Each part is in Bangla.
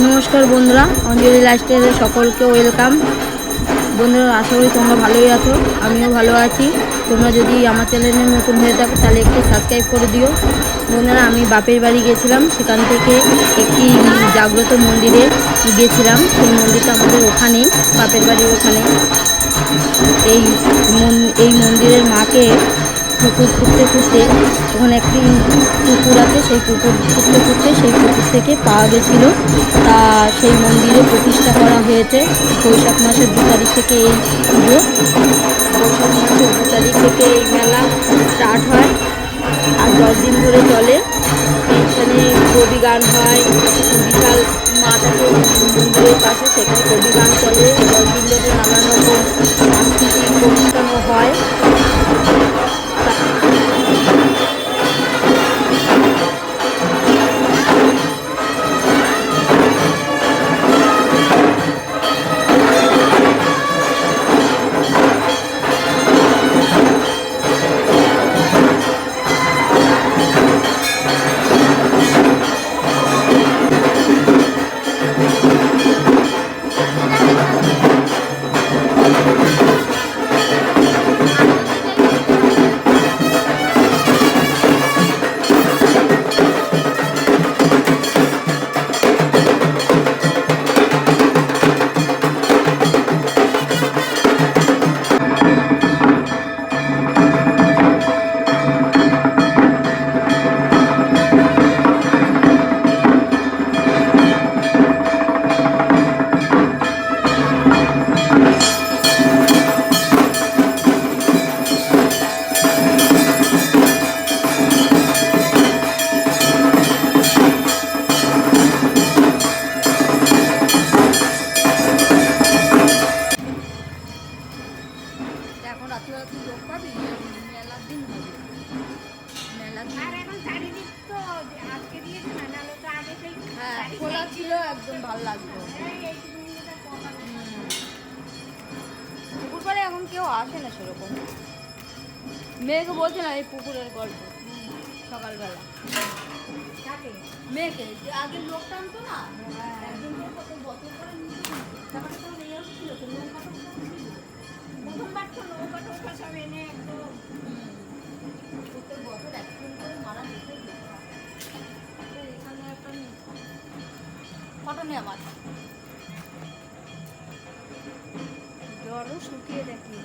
নমস্কার বন্ধুরা, অঞ্জলি লাইফস্টাইলে সকলকে ওয়েলকাম বন্ধুরা, আশা করি তোমরা ভালোই আছো, আমিও ভালো আছি। তোমরা যদি আমার চ্যানেলে নতুন হয়ে থাকো, তাহলে একটু সাবস্ক্রাইব করে দিও। বন্ধুরা, আমি বাপের বাড়ি গেছিলাম, সেখান থেকে একটি জাগ্রত মন্দিরে গেছিলাম। সেই মন্দিরটা আমাদের ওখানেই বাপের বাড়ির ওখানে। এই এই মন্দিরের মাকে পুকুর খুঁড়তে খুঁড়তে ওখানে একটি পুকুর আছে, সেই পুকুর খুঁড়তে খুঁড়তে সেই পুকুর থেকে পাওয়া গেছিল, তা সেই মন্দিরে প্রতিষ্ঠা করা হয়েছে। বৈশাখ মাসের দু তারিখ থেকে এই পুজো। বৈশাখ মাসের দু তারিখ থেকে এই মেলা স্টার্ট হয় আর দশ দিন ধরে চলে। এইখানে কবি গান হয়, বিশাল মাঠ আছে, মন্দিরের পাশে সেখানে কবি গান চলে। দশ দিন ধরে নানান রকম খোলা ছিল। একদম ভালো লাগতো কেউ আসে না সেরকম। মেয়েকে বলছে না এই পুকুরের গল্প সকালবেলা? মেয়েকে আগে লোক টানতো না? কত বছর করে নৌকা টোকা ছিল। প্রথমবার তো নৌকা টৌকা সব এনে একদম প্রত্যেক বছর করে মারা যেত এখানে একটা ফটো নেই আমার জলও শুকিয়ে দেখিয়ে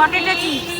What did the cheese.